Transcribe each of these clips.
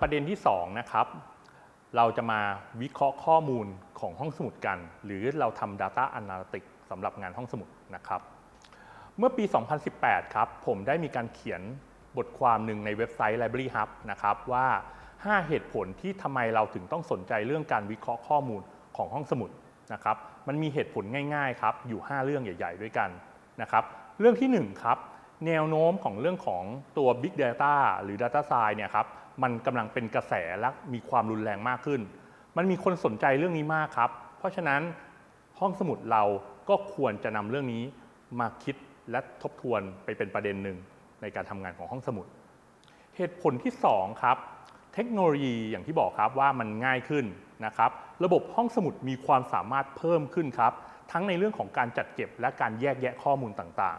ประเด็นที่ 2 นะครับ เราจะมาวิเคราะห์ข้อมูลของห้องสมุดกัน หรือเราทำ Data Analytics สำหรับงานห้องสมุดนะครับ เมื่อปี 2018 ครับ ผมได้มีการเขียนบทความหนึ่งในเว็บไซต์ Library Hub นะครับว่า 5 เหตุผลที่ทำไมเราถึงต้องสนใจเรื่องการวิเคราะห์ข้อมูลของห้องสมุดนะครับ มันมีเหตุผลง่ายๆครับ อยู่ 5 เรื่องใหญ่ ๆ ด้วยกันนะครับ เรื่องที่ 1 ครับ แนวโน้มของเรื่องของตัว Big Data หรือ Data Science เนี่ยครับ มันกำลังเป็นกระแสและมีความรุนแรงมากขึ้น มันมีคนสนใจเรื่องนี้มากครับ เพราะฉะนั้นห้องสมุดเราก็ควรจะนำเรื่องนี้มาคิดและทบทวนไปเป็นประเด็นหนึ่งในการทำงานของห้องสมุด เหตุผลที่ 2 ครับ เทคโนโลยีอย่างที่บอกครับว่ามันง่ายขึ้นนะครับ ระบบห้องสมุดมีความสามารถเพิ่มขึ้นครับ ทั้งในเรื่องของการจัดเก็บและการแยกแยะข้อมูลต่าง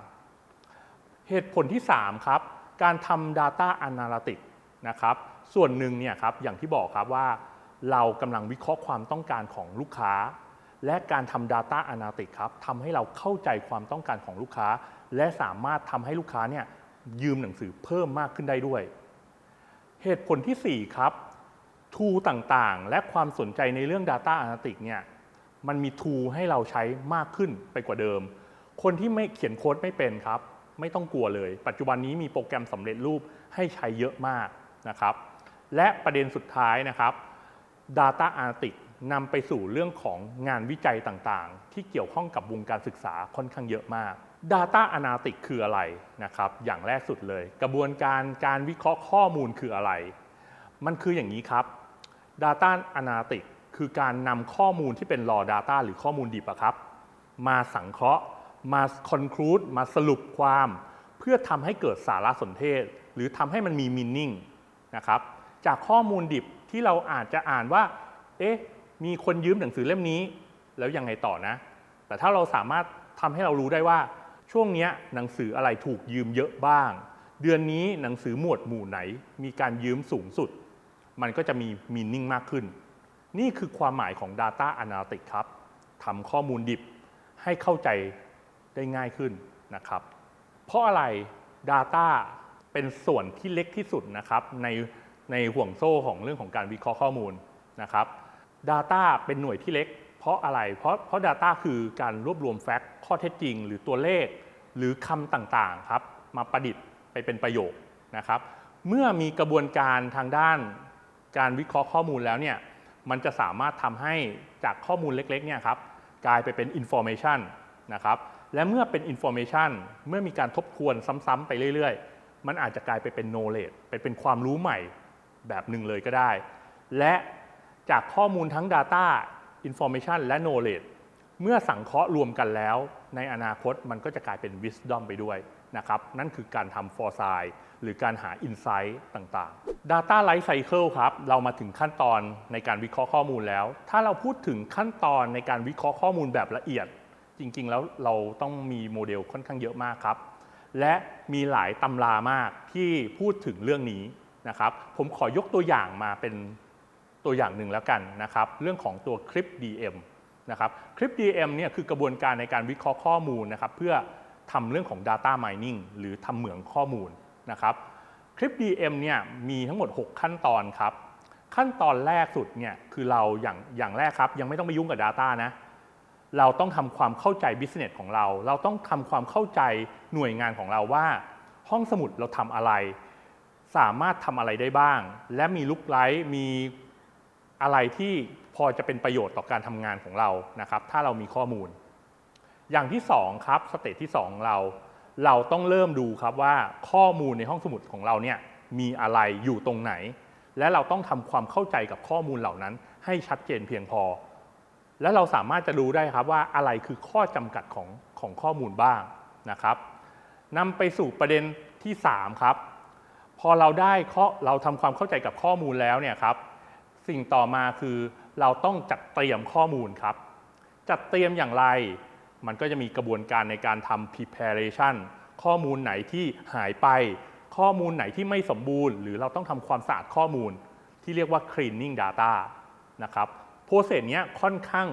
ๆ เหตุผลที่ 3 ครับ การทำ Data Analytics นะครับ ส่วนหนึ่งเนี่ยครับอย่างที่บอกครับว่าเรากำลังวิเคราะห์ความต้องการของลูกค้า และการทำ Data a n a l y t i c ครับทำให้เราเข้าใจความต้องการของลูกค้า และสามารถทำให้ลูกค้าเนี่ยยืมหนังสือเพิ่มมากขึ้นได้ด้วย เหตุผลที่ 4 ครับทูต่างๆ และความสนใจในเรื่อง Data a n a l y t i c เนี่ยมันมีทูให้เราใช้มากขึ้นไปกว่าเดิม คนที่ไม่เขียนโค้ดไม่เป็นครับ ไม่ต้องกลัวเลย ปัจจุบันนี้มีโปรแกรมสำเร็จรูปให้ใช้เยอะมาก นะครับ และประเด็นสุดท้ายนะครับ Data Analytics นำไปสู่เรื่องของงานวิจัยต่างๆ ที่เกี่ยวข้องกับวงการศึกษาค่อนข้างเยอะมาก Data Analytics คืออะไรนะครับ อย่างแรกสุดเลย กระบวนการการวิเคราะห์ข้อมูลคืออะไร มันคืออย่างนี้ครับ Data Analytics คือการนำข้อมูลที่เป็น raw data หรือข้อมูลดิบอะครับ มาสังเคราะห์ มา conclude มาสรุปความ เพื่อทำให้เกิดสารสนเทศ หรือทำให้มันมี meaning นะครับ จากข้อมูลดิบที่เราอาจจะอ่านว่า เอ๊ะ มีคนยืมหนังสือเล่มนี้ แล้วยังไงต่อนะ แต่ถ้าเราสามารถทำให้เรารู้ได้ว่า ช่วงนี้หนังสืออะไรถูกยืมเยอะบ้าง เดือนนี้หนังสือหมวดหมู่ไหน มีการยืมสูงสุด มันก็จะมี meaning มากขึ้น นี่คือความหมายของ Data Analytics ครับทำข้อมูลดิบให้เข้าใจได้ง่ายขึ้นนะครับ เพราะอะไร Data เป็นส่วนที่เล็กที่สุดนะครับในในห่วงโซ่ของเรื่องของการวิเคราะห์ข้อมูลนะครับ Data เป็นหน่วยที่เล็ก เพราะอะไร เพราะเพราะ Data คือการรวบรวมแฟกต์ข้อเท็จจริง หรือตัวเลข หรือคำต่างๆครับมาประดิษฐ์ไปเป็นประโยคนะครับ เมื่อมีกระบวนการทางด้านการวิเคราะห์ข้อมูลแล้วเนี่ยมันจะสามารถทำให้จากข้อมูลเล็กๆเนี่ยครับกลายไปเป็น information นะครับและเมื่อเป็น information เมื่อมีการทบทวนซ้ำๆไปเรื่อยๆ มันอาจจะกลายไปเป็น knowledge เป็นความรู้ใหม่แบบหนึ่งเลยก็ได้ และจากข้อมูลทั้ง data information และ knowledge เมื่อสังเคราะห์รวมกันแล้ว ในอนาคตมันก็จะกลายเป็น wisdom ไปด้วยนะครับนั่นคือการทำ foresight หรือการหา insight ต่างๆ data life cycle ครับเรามาถึงขั้นตอนในการวิเคราะห์ข้อมูลแล้ว ถ้าเราพูดถึงขั้นตอนในการวิเคราะห์ข้อมูลแบบละเอียด จริงๆ แล้วเราต้องมีโมเดลค่อนข้างเยอะมากครับ และมีหลายตำรามากที่พูดถึงเรื่องนี้นะครับผมขอยกตัวอย่างมาเป็นตัวอย่างหนึ่งแล้วกันนะครับเรื่องของตัวคลิป DM นะครับคลิป DM เนี่ยคือกระบวนการในการวิเคราะห์ข้อมูลนะครับเพื่อทำเรื่องของ Data Mining หรือทำเหมืองข้อมูลนะครับคลิป DM เนี่ยมีทั้งหมด 6 ขั้นตอนครับขั้นตอนแรกสุดเนี่ยคือเราอย่างอย่างแรกครับยังไม่ต้องไปยุ่งกับ Data นะ เราต้องทำความเข้าใจ Business ของเรา เราต้องทำความเข้าใจหน่วยงานของเราว่า ห้องสมุดเราทำอะไร สามารถทำอะไรได้บ้าง และมีลุกไลท์มีอะไรที่พอจะเป็นประโยชน์ต่อการทำงานของเรานะครับ ถ้าเรามีข้อมูล อย่างที่2ครับสเตจที่2ของเรา เราต้องเริ่มดูครับว่าข้อมูลในห้องสมุดของเราเนี่ยมีอะไรอยู่ตรงไหน และเราต้องทำความเข้าใจกับข้อมูลเหล่านั้น ให้ชัดเจนเพียงพอ และเราสามารถจะรู้ได้ครับว่าอะไรคือข้อจำกัดของของข้อมูลบ้างนะครับนำไปสู่ประเด็นที่ 3 ครับ พอเราได้ข้อเราทำความเข้าใจกับข้อมูลแล้วเนี่ยครับ สิ่งต่อมาคือเราต้องจัดเตรียมข้อมูลครับ จัดเตรียมอย่างไร มันก็จะมีกระบวนการในการทำ preparation ข้อมูลไหนที่หายไป ข้อมูลไหนที่ไม่สมบูรณ์ หรือเราต้องทำความสะอาดข้อมูล ที่เรียกว่า cleaning data นะครับ โปรเซสเนี้ยค่อนข้าง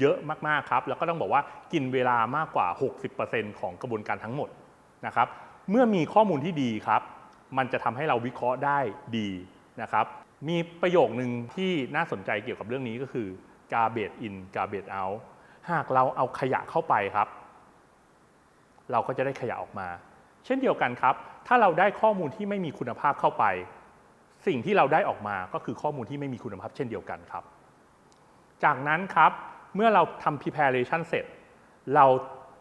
เยอะมากๆครับ แล้วก็ต้องบอกว่ากินเวลามากกว่า 60%ของกระบวนการทั้งหมดนะครับ เมื่อมีข้อมูลที่ดีครับ มันจะทำให้เราวิเคราะห์ได้ดีนะครับ มีประโยคนึงที่น่าสนใจเกี่ยวกับเรื่องนี้ก็คือ garbage in garbage out หากเราเอาขยะเข้าไปครับ เราก็จะได้ขยะออกมา เช่นเดียวกันครับ ถ้าเราได้ข้อมูลที่ไม่มีคุณภาพเข้าไป สิ่งที่เราได้ออกมาก็คือข้อมูลที่ไม่มีคุณภาพเช่นเดียวกันครับ จากนั้นครับเมื่อเราทำ preparation เสร็จ เรา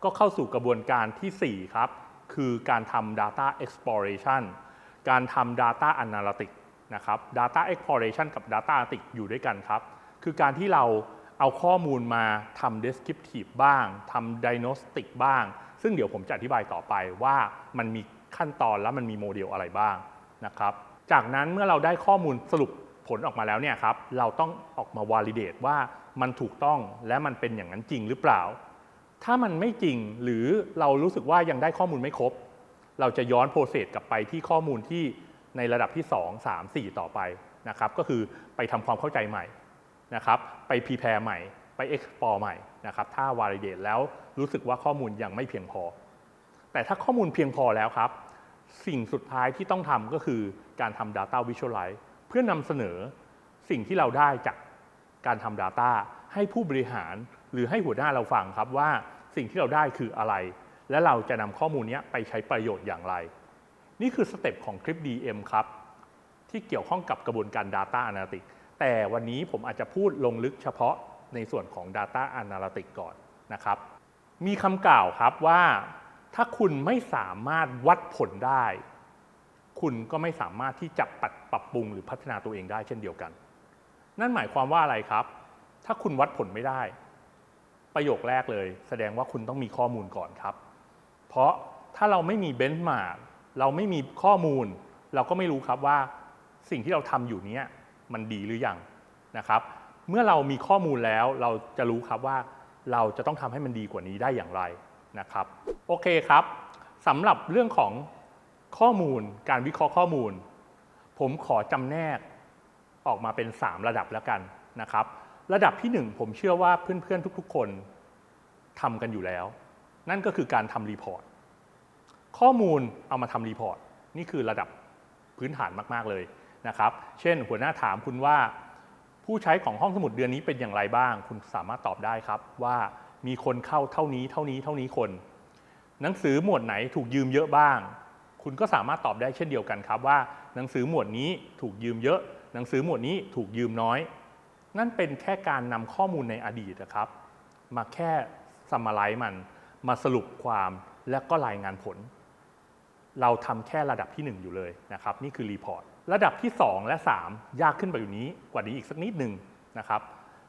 ก็เข้าสู่กระบวนการทีสี่ 4 ครับ คือการทำ data exploration การทำ data analytics นะครับ data exploration กับ data analytics อยู่ด้วยกันครับ คือการที่เราเอาข้อมูลมาทำ descriptive บ้างทำ diagnostic บ้าง ซึ่งเดี๋ยวผมจะอธิบายต่อไปว่ามันมีขั้นตอนและมันมีโมเดลอะไรบ้างนะครับ จากนั้นเมื่อเราได้ข้อมูลสรุป ผลออกมาแล้วเนี่ยครับเราต้องออกมา validate ว่ามันถูกต้องและมันเป็นอย่างนั้นจริงหรือเปล่า ถ้ามันไม่จริงหรือเรารู้สึกว่ายังได้ข้อมูลไม่ครบ เราจะย้อนโปรเซสกลับไปที่ข้อมูลที่ในระดับที่ 2 3 4 ต่อไปนะครับก็คือไปทำความเข้าใจใหม่นะครับไป prepare ใหม่ ไป explore ใหม่นะครับถ้า validate แล้วรู้สึกว่าข้อมูลยังไม่เพียงพอ แต่ถ้าข้อมูลเพียงพอแล้วครับ สิ่งสุดท้ายที่ต้องทำก็คือการทำ data visualize เพื่อนำเสนอสิ่งที่เราได้จากการทำ data ให้ผู้บริหารหรือให้หัวหน้าเราฟังครับว่าสิ่งที่เราได้คืออะไร และเราจะนำข้อมูลนี้ไปใช้ประโยชน์อย่างไร นี่คือสเต็ปของคลิป DM ครับ ที่เกี่ยวข้องกับกระบวนการ Data Analytics แต่วันนี้ผมอาจจะพูดลงลึกเฉพาะในส่วนของ Data Analytics ก่อนนะครับ มีคำกล่าวครับว่าถ้าคุณไม่สามารถวัดผลได้ คุณก็ไม่สามารถที่จะปรับปรับปรุงหรือพัฒนาตัวเองได้เช่นเดียวกัน นั่นหมายความว่าอะไรครับ ถ้าคุณวัดผลไม่ได้ ประโยคแรกเลย แสดงว่าคุณต้องมีข้อมูลก่อนครับ เพราะถ้าเราไม่มีเบนช์มาร์เราไม่มีข้อมูล เราก็ไม่รู้ครับว่าสิ่งที่เราทำอยู่นี้มันดีหรือยังนะครับ เมื่อเรามีข้อมูลแล้วเราจะรู้ครับว่าเราจะต้องทำให้มันดีกว่านี้ได้อย่างไรนะครับ โอเคครับสำหรับเรื่องของ ข้อมูลการวิเคราะห์ข้อมูล ผมขอจำแนกออกมาเป็น 3 ระดับแล้วกันนะครับ ระดับที่ 1 ผมเชื่อว่าเพื่อนๆทุกๆ คนทำกันอยู่แล้ว นั่นก็คือการทำรีพอร์ตข้อมูลเอามาทำรีพอร์ตนี่คือระดับพื้นฐานมากๆเลยนะครับ เช่น หัวหน้าถามคุณว่า ผู้ใช้ของห้องสมุดเดือนนี้เป็นอย่างไรบ้าง คุณสามารถตอบได้ครับว่ามีคนเข้าเท่านี้เท่านี้เท่านี้คน หนังสือหมวดไหนถูกยืมเยอะบ้าง คุณก็สามารถตอบได้เช่นเดียวกันครับว่า หนังสือหมวดนี้ถูกยืมเยอะ หนังสือหมวดนี้ถูกยืมน้อย นั่นเป็นแค่การนำข้อมูลในอดีตนะครับ มาแค่สม m ไลซ์มันมาสรุปความและก็รายงานผล เราทำแค่ระดับที่ 1 อยู่เลยนะครับ นี่คือรีพอร์ตระดับที่ 2 และ 3 ยากขึ้นไปอยู่นี้กว่านี้อีกสักนิดหนึ่งนะครับ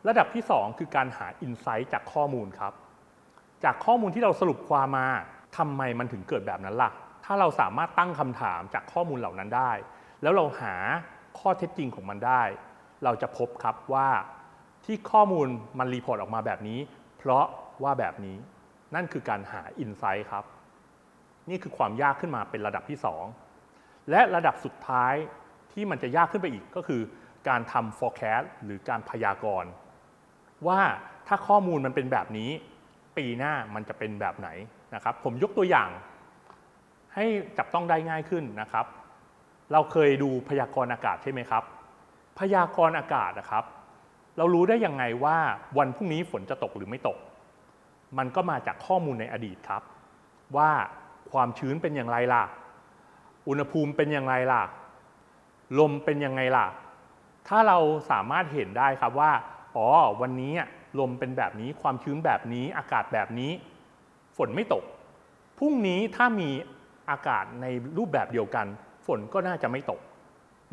ระดับที่ 2 คือการหาอินไซต์จากข้อมูลครับ จากข้อมูลที่เราสรุปความมาทำไมมันถึงเกิดแบบนั้นล่ะ ถ้าเราสามารถตั้งคำถามจากข้อมูลเหล่านั้นได้ แล้วเราหาข้อเท็จจริงของมันได้ เราจะพบครับว่าที่ข้อมูลมันรีพอร์ตออกมาแบบนี้ เพราะว่าแบบนี้นั่นคือการหาอินไซต์ครับ นี่คือความยากขึ้นมาเป็นระดับที่ 2 และระดับสุดท้ายที่มันจะยากขึ้นไปอีกก็คือ การทำ forecast หรือการพยากรณ์ว่าถ้าข้อมูลมันเป็นแบบนี้ ปีหน้ามันจะเป็นแบบไหนนะครับ ผมยกตัวอย่าง ให้จับต้องได้ง่ายขึ้นนะครับ เราเคยดูพยากรณ์อากาศใช่ไหมครับ พยากรณ์อากาศนะครับ เรารู้ได้ยังไงว่าวันพรุ่งนี้ฝนจะตกหรือไม่ตก มันก็มาจากข้อมูลในอดีตครับ ว่าความชื้นเป็นอย่างไรล่ะ อุณหภูมิเป็นอย่างไรล่ะ ลมเป็นยังไงล่ะ ถ้าเราสามารถเห็นได้ครับว่า อ๋อ วันนี้ลมเป็นแบบนี้ ความชื้นแบบนี้ อากาศแบบนี้ ฝนไม่ตก พรุ่งนี้ถ้ามี อากาศในรูปแบบเดียวกัน ฝนก็น่าจะไม่ตก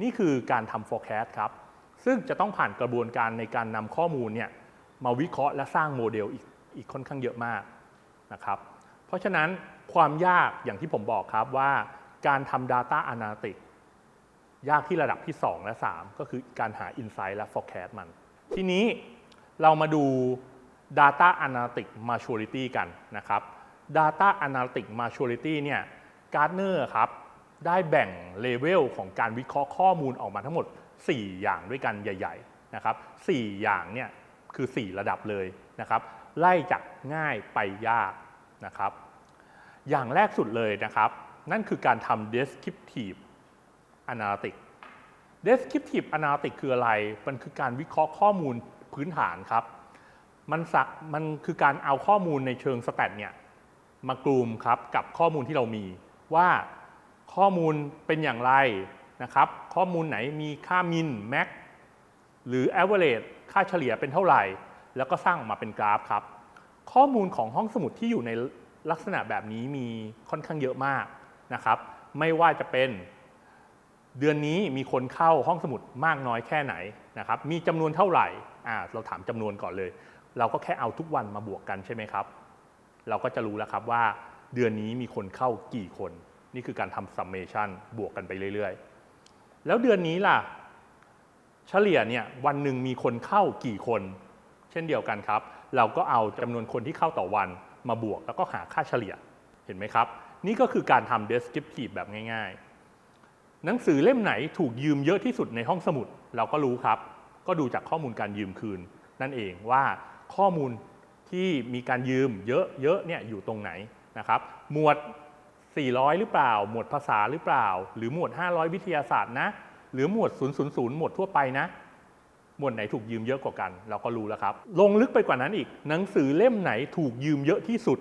นี่คือการทำ forecast ครับ ซึ่งจะต้องผ่านกระบวนการในการนำข้อมูลเนี่ยมาวิเคราะห์และสร้างโมเดลอีกอีกค่อนข้างเยอะมากนะครับเพราะฉะนั้นความยากอย่างที่ผมบอกครับว่าการทำ Data Analytics ยากที่ระดับที่ 2 และ 3 ก็คือการหา Insight และ Forecast มัน ทีนี้เรามาดู Data Analytics Maturity กันนะครับ Data Analytics Maturity เนี่ย Gartner ครับได้แบ่งเลเวลของการวิเคราะห์ข้อมูลออกมาทั้งหมด 4 อย่างด้วยกันใหญ่ ๆ นะครับ 4 อย่างเนี่ยคือ 4 ระดับเลยนะครับ ไล่จากง่ายไปยากนะครับ อย่างแรกสุดเลยนะครับ นั่นคือการทำ descriptive analytics descriptive analytics คืออะไร มันคือการวิเคราะห์ข้อมูลพื้นฐานครับ มันสะมันคือการเอาข้อมูลในเชิงสแตทเนี่ยมากลุ่มครับกับข้อมูลที่เรามี ว่าข้อมูลเป็นอย่างไรนะครับ ข้อมูลไหนมีค่ามินแม็กหรือ average ค่าเฉลี่ยเป็นเท่าไหร่ แล้วก็สร้างออกมาเป็นกราฟครับ ข้อมูลของห้องสมุดที่อยู่ในลักษณะแบบนี้มีค่อนข้างเยอะมากนะครับ ไม่ว่าจะเป็นเดือนนี้มีคนเข้าห้องสมุดมากน้อยแค่ไหนนะครับ มีจำนวนเท่าไหร่อ่าเราถามจำนวนก่อนเลย เราก็แค่เอาทุกวันมาบวกกันใช่ไหมครับ เราก็จะรู้แล้วครับว่า เดือนนี้มีคนเข้ากี่คน นี่คือการทำ summation บวกกันไปเรื่อยๆ แล้วเดือนนี้ล่ะ เฉลี่ยเนี่ยวันหนึ่งมีคนเข้ากี่คน เช่นเดียวกันครับ เราก็เอาจำนวนคนที่เข้าต่อวันมาบวกแล้วก็หาค่าเฉลี่ยเห็นไหมครับ นี่ก็คือการทำ descriptive แบบง่ายๆ หนังสือเล่มไหนถูกยืมเยอะที่สุดในห้องสมุด เราก็รู้ครับ ก็ดูจากข้อมูลการยืมคืน นั่นเองว่าข้อมูลที่มีการยืมเยอะๆเนี่ยอยู่ตรงไหน นะครับ หมวด 400 หรือเปล่า หมวดภาษาหรือเปล่า หรือหมวด 500 วิทยาศาสตร์นะ หรือหมวด 000 หมวดทั่วไปนะ หมวดไหนถูกยืมเยอะกว่ากัน เราก็รู้แล้วครับ ลงลึกไปกว่านั้นอีก หนังสือเล่มไหนถูกยืมเยอะที่สุด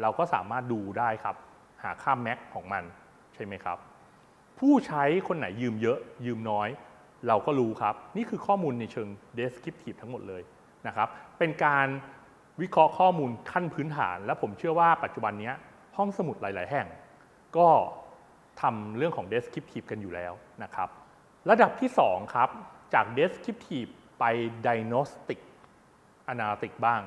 เราก็สามารถดูได้ครับ หาค่าแม็กของมันใช่ไหมครับ ผู้ใช้คนไหนยืมเยอะ ยืมน้อย เราก็รู้ครับ นี่คือข้อมูลในเชิง descriptive ทั้งหมดเลยนะครับ เป็นการ วิเคราะห์ข้อมูลขั้นพื้นฐาน และผมเชื่อว่าปัจจุบันนี้ห้องสมุดหลาย ๆ แห่ง ก็ทำเรื่องของ descriptive กันอยู่แล้วนะครับ ระดับที่ 2 ครับ จาก descriptive ไป diagnostic analytic บ้าง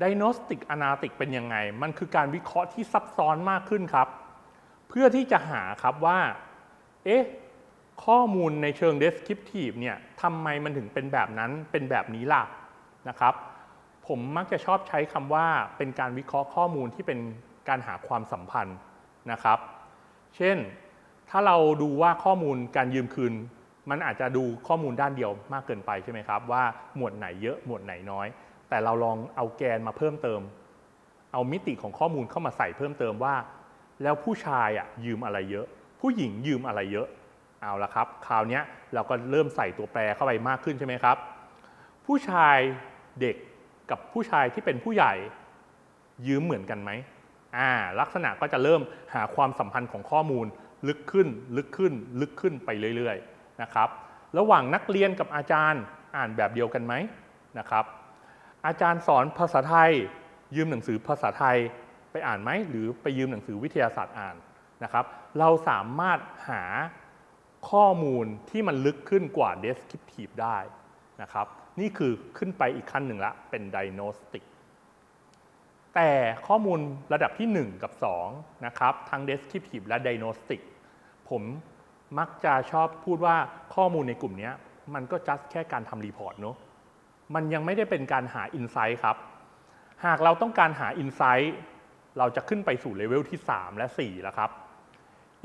diagnostic analytic เป็นยังไง มันคือการวิเคราะห์ที่ซับซ้อนมากขึ้นครับ เพื่อที่จะหาครับว่าเอ๊ะข้อมูลในเชิง descriptive เนี่ยทำไมมันถึงเป็นแบบนั้นเป็นแบบนี้ล่ะนะครับ ผมมักจะชอบใช้คำว่าเป็นการวิเคราะห์ข้อมูลที่เป็นการหาความสัมพันธ์นะครับ เช่น ถ้าเราดูว่าข้อมูลการยืมคืน มันอาจจะดูข้อมูลด้านเดียวมากเกินไปใช่ไหมครับ ว่าหมวดไหนเยอะหมวดไหนน้อย แต่เราลองเอาแกนมาเพิ่มเติม เอามิติของข้อมูลเข้ามาใส่เพิ่มเติมว่า แล้วผู้ชายอะยืมอะไรเยอะ ผู้หญิงยืมอะไรเยอะเอาละครับ คราวนี้เราก็เริ่มใส่ตัวแปรเข้าไปมากขึ้นใช่ไหมครับ ผู้ชายเด็ก กับผู้ชายที่เป็นผู้ใหญ่ยืมเหมือนกันไหมอ่าลักษณะก็จะเริ่มหาความสัมพันธ์ของข้อมูลลึกขึ้นลึกขึ้นลึกขึ้นไปเรื่อยๆนะครับระหว่างนักเรียนกับอาจารย์อ่านแบบเดียวกันไหมนะครับ อาจารย์สอนภาษาไทย ยืมหนังสือภาษาไทยไปอ่านไหมหรือไปยืมหนังสือวิทยาศาสตร์อ่านนะครับ เราสามารถหาข้อมูลที่มันลึกขึ้นกว่า descriptive ได้นะครับ นี่คือขึ้นไปอีกขั้นหนึ่งละ เป็น diagnostic แต่ข้อมูลระดับที่ 1 กับ 2 นะครับ ทั้ง descriptive และ diagnostic ผมมักจะชอบพูดว่าข้อมูลในกลุ่มนี้มันก็ just แค่การทำรีพอร์ตเนอะมันยังไม่ได้เป็นการหา insight ครับ หากเราต้องการหา insight เราจะขึ้นไปสู่เลเวลที่ 3 และ 4 แล้วครับ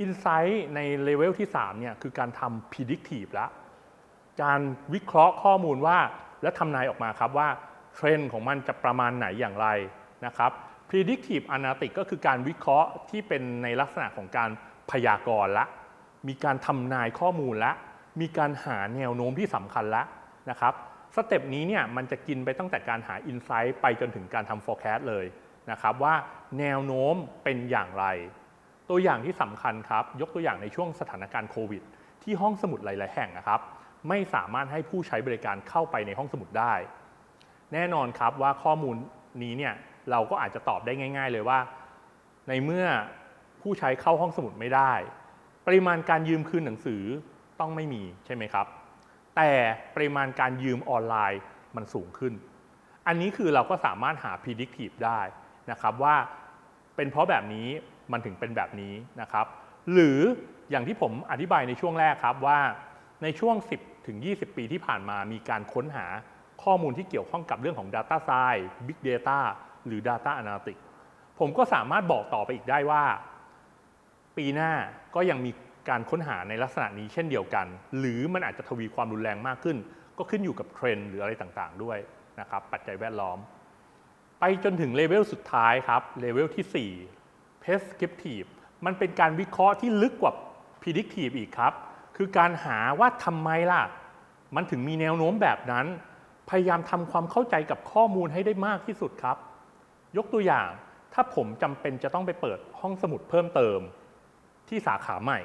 insight ในเลเวลที่ 3 เนี่ยคือการทำ predictive แล้ว การวิเคราะห์ข้อมูลว่า และทำนายออกมาครับว่าเทรนด์ของมันจะประมาณไหนอย่างไรนะครับ predictive analytics ก็คือการวิเคราะห์ที่เป็นในลักษณะของการพยากรณ์ละ มีการทำนายข้อมูลละ มีการหาแนวโน้มที่สำคัญละนะครับสเต็ปนี้เนี่ยมันจะกินไปตั้งแต่การหา insight ไปจนถึงการทำ forecast เลยนะครับว่าแนวโน้มเป็นอย่างไร ตัวอย่างที่สำคัญครับ ยกตัวอย่างในช่วงสถานการณ์โควิด ที่ห้องสมุดหลาย ๆ แห่งนะครับ ไม่สามารถให้ผู้ใช้บริการเข้าไปในห้องสมุดได้ แน่นอนครับว่าข้อมูลนี้เนี่ยเราก็อาจจะตอบได้ง่าย ๆ เลยว่า ในเมื่อผู้ใช้เข้าห้องสมุดไม่ได้ ปริมาณการยืมคืนหนังสือต้องไม่มีใช่ไหมครับ แต่ปริมาณการยืมออนไลน์มันสูงขึ้น อันนี้คือเราก็สามารถหา predictive ได้นะครับว่าเป็นเพราะแบบนี้มันถึงเป็นแบบนี้นะครับ หรืออย่างที่ผมอธิบายในช่วงแรกครับว่าในช่วง 10 ถึง 20 ปีที่ผ่านมามีการค้นหาข้อมูลที่เกี่ยวข้องกับเรื่องของ Data Science Big Data หรือ Data Analytics ผมก็สามารถบอกต่อไปอีกได้ว่า ปีหน้าก็ยังมีการค้นหาในลักษณะนี้เช่นเดียวกัน หรือมันอาจจะทวีความรุนแรงมากขึ้น ก็ขึ้นอยู่กับเทรนด์หรืออะไรต่างๆ ด้วยนะครับปัจจัยแวดล้อม ไปจนถึงเลเวลสุดท้ายครับเลเวลที่ 4 prescriptive มันเป็นการวิเคราะห์ที่ลึกกว่า predictive อีกครับ คือคือการหาว่าทำไมล่ะ มันถึงมีแนวโน้มแบบนั้น พยายามทำความเข้าใจกับข้อมูลให้ได้มากที่สุดครับ ยกตัวอย่างถ้าผมจำเป็นจะต้องไปเปิดห้องสมุดเพิ่มเติม ที่สาขาใหม่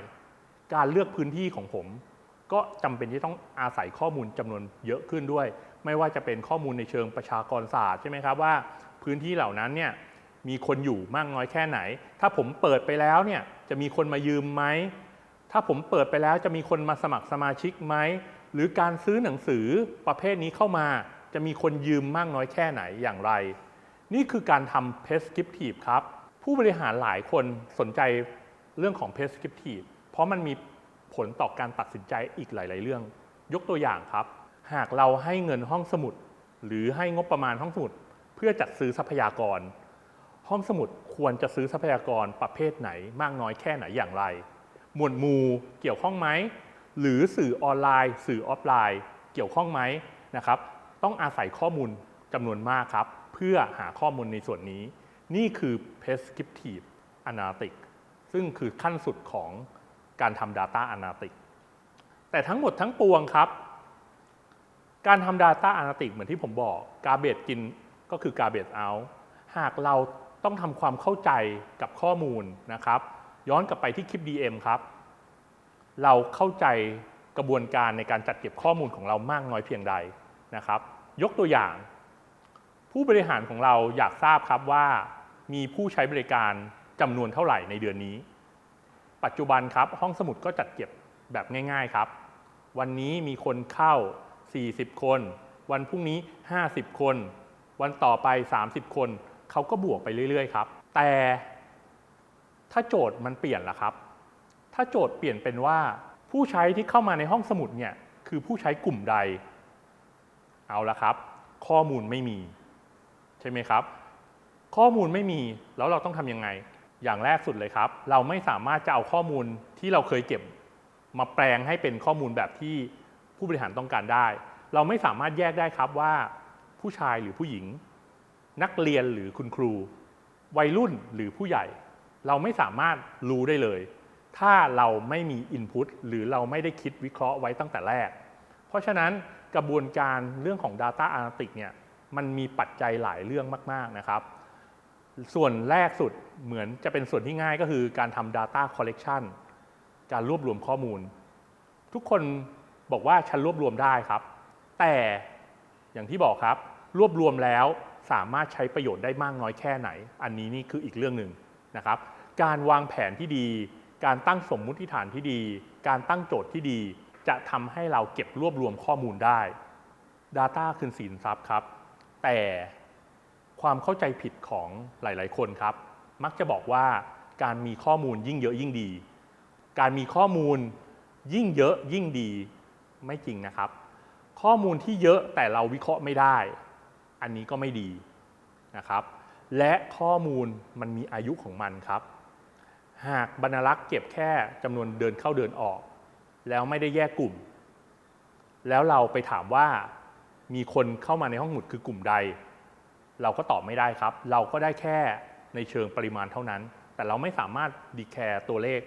การเลือกพื้นที่ของผม ก็จำเป็นที่ต้องอาศัยข้อมูลจำนวนเยอะขึ้นด้วย ไม่ว่าจะเป็นข้อมูลในเชิงประชากรศาสตร์ใช่ไหมครับว่า พื้นที่เหล่านั้นเนี่ยมีคนอยู่มากน้อยแค่ไหน ถ้าผมเปิดไปแล้วเนี่ยจะมีคนมายืมไหม ถ้าผมเปิดไปแล้วจะมีคนมาสมัครสมาชิกไหม หรือการซื้อหนังสือประเภทนี้เข้ามา จะมีคนยืมมากน้อยแค่ไหนอย่างไร นี่คือการทำ prescriptive ครับ ผู้บริหารหลายคนสนใจเรื่องของ prescriptive เพราะมันมีผลต่อการตัดสินใจอีกหลาย ๆ เรื่อง ยกตัวอย่างครับ หากเราให้เงินห้องสมุด หรือให้งบประมาณห้องสมุด เพื่อจัดซื้อทรัพยากร ห้องสมุดควรจะซื้อทรัพยากรประเภทไหนมากน้อยแค่ไหนอย่างไร หมวดหมู่เกี่ยวข้องไหม หรือสื่อออนไลน์ สื่อออฟไลน์ เกี่ยวข้องไหมนะครับต้องอาศัยข้อมูลจำนวนมากครับ เพื่อหาข้อมูลในส่วนนี้ นี่คือ prescriptive analytics ซึ่งคือขั้นสุดของการทำ data analytics แต่ทั้งหมดทั้งปวงครับ การทำ data analytics เหมือนที่ผมบอก garbage กินก็คือ garbage out หากเราต้องทำความเข้าใจกับข้อมูลนะครับ ย้อนกลับไปที่คลิป DM ครับ เราเข้าใจกระบวนการในการจัดเก็บข้อมูลของเรามากน้อยเพียงใดนะครับ ยกตัวอย่าง ผู้บริหารของเราอยากทราบครับว่ามีผู้ใช้บริการจำนวนเท่าไหร่ในเดือนนี้ ปัจจุบันครับ ห้องสมุดก็จัดเก็บแบบง่าย ๆครับ วันนี้มีคนเข้า 40 คน วันพรุ่งนี้ 50 คน วันต่อไป 30 คน เขาก็บวกไปเรื่อย ๆ ครับ แต่ ถ้าโจทย์มันเปลี่ยนล่ะครับ ถ้าโจทย์เปลี่ยนเป็นว่า ผู้ใช้ที่เข้ามาในห้องสมุดเนี่ยคือผู้ใช้กลุ่มใด เอาละครับ ข้อมูลไม่มี ใช่ไหมครับ ข้อมูลไม่มีแล้วเราต้องทำยังไง อย่างแรกสุดเลยครับ เราไม่สามารถจะเอาข้อมูลที่เราเคยเก็บ มาแปลงให้เป็นข้อมูลแบบที่ผู้บริหารต้องการได้ เราไม่สามารถแยกได้ครับว่า ผู้ชายหรือผู้หญิง นักเรียนหรือคุณครู วัยรุ่นหรือผู้ใหญ่ เราไม่สามารถรู้ได้เลย ถ้าเราไม่มี Input หรือเราไม่ได้คิดวิเคราะห์ไว้ตั้งแต่แรก เพราะฉะนั้นกระบวนการเรื่องของ Data Analytics เนี่ยมันมีปัจจัยหลายเรื่องมาก ๆ นะครับ ส่วนแรกสุดเหมือนจะเป็นส่วนที่ง่ายก็คือการทำ Data Collection การรวบรวมข้อมูล ทุกคนบอกว่าฉันรวบรวมได้ครับ แต่อย่างที่บอกครับ รวบรวมแล้วสามารถใช้ประโยชน์ได้มากน้อยแค่ไหน อันนี้นี่คืออีกเรื่องหนึ่งนะครับ การวางแผนที่ดี การตั้งสมมุติฐานที่ดี การตั้งโจทย์ที่ดี จะทำให้เราเก็บรวบรวมข้อมูลได้ Data คือสินทรัพย์ครับ แต่ความเข้าใจผิดของหลาย ๆ คนครับ มักจะบอกว่าการมีข้อมูลยิ่งเยอะยิ่งดี การมีข้อมูลยิ่งเยอะยิ่งดีไม่จริงนะครับ ข้อมูลที่เยอะแต่เราวิเคราะห์ไม่ได้ อันนี้ก็ไม่ดีนะครับ และข้อมูลมันมีอายุของมันครับ หากบรรณารักษ์เก็บแค่จำนวนเดินเข้าเดินออก แล้วไม่ได้แยกกลุ่ม แล้วเราไปถามว่ามีคนเข้ามาในห้องหมุดคือกลุ่มใด เราก็ตอบไม่ได้ครับ เราก็ได้แค่ในเชิงปริมาณเท่านั้น แต่เราไม่สามารถดีแคร์ตัวเลข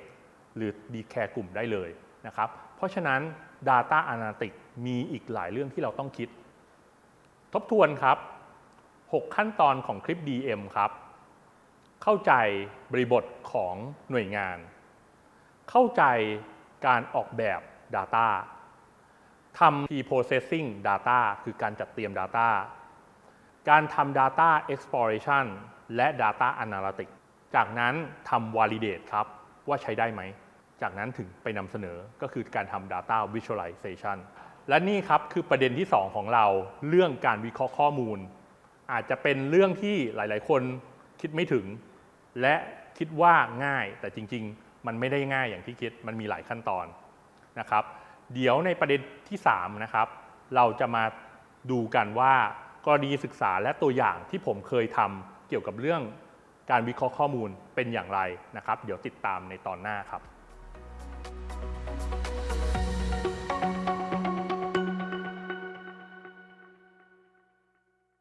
หรือดีแคร์กลุ่มได้เลยนะครับ เพราะฉะนั้น Data Analytics มีอีกหลายเรื่องที่เราต้องคิด ทบทวนครับ 6 ขั้นตอนของคลิป DM ครับ เข้าใจบริบทของหน่วยงาน เข้าใจการออกแบบ Data ทำ Pre-processing Data คือการจัดเตรียม Data การทำ Data Exploration และ Data Analytics จากนั้นทำ Validate ครับ ว่าใช้ได้ไหม จากนั้นถึงไปนำเสนอก็คือการทำ Data Visualization และนี่ครับคือประเด็นที่ 2 ของเราเรื่องการวิเคราะห์ข้อมูล อาจจะเป็นเรื่องที่หลาย ๆ คนคิดไม่ถึง และคิดว่าง่ายแต่จริง ๆ มันไม่ได้ง่ายอย่างที่คิดมันมีหลายขั้นตอนนะครับ เดี๋ยวในประเด็นที่3นะครับเราจะมาดูกันว่ากรณีศึกษาและตัวอย่างที่ผมเคยทำเกี่ยวกับเรื่องการวิเคราะห์ข้อมูลเป็นอย่างไรนะครับ เดี๋ยวติดตามในตอนหน้าครับ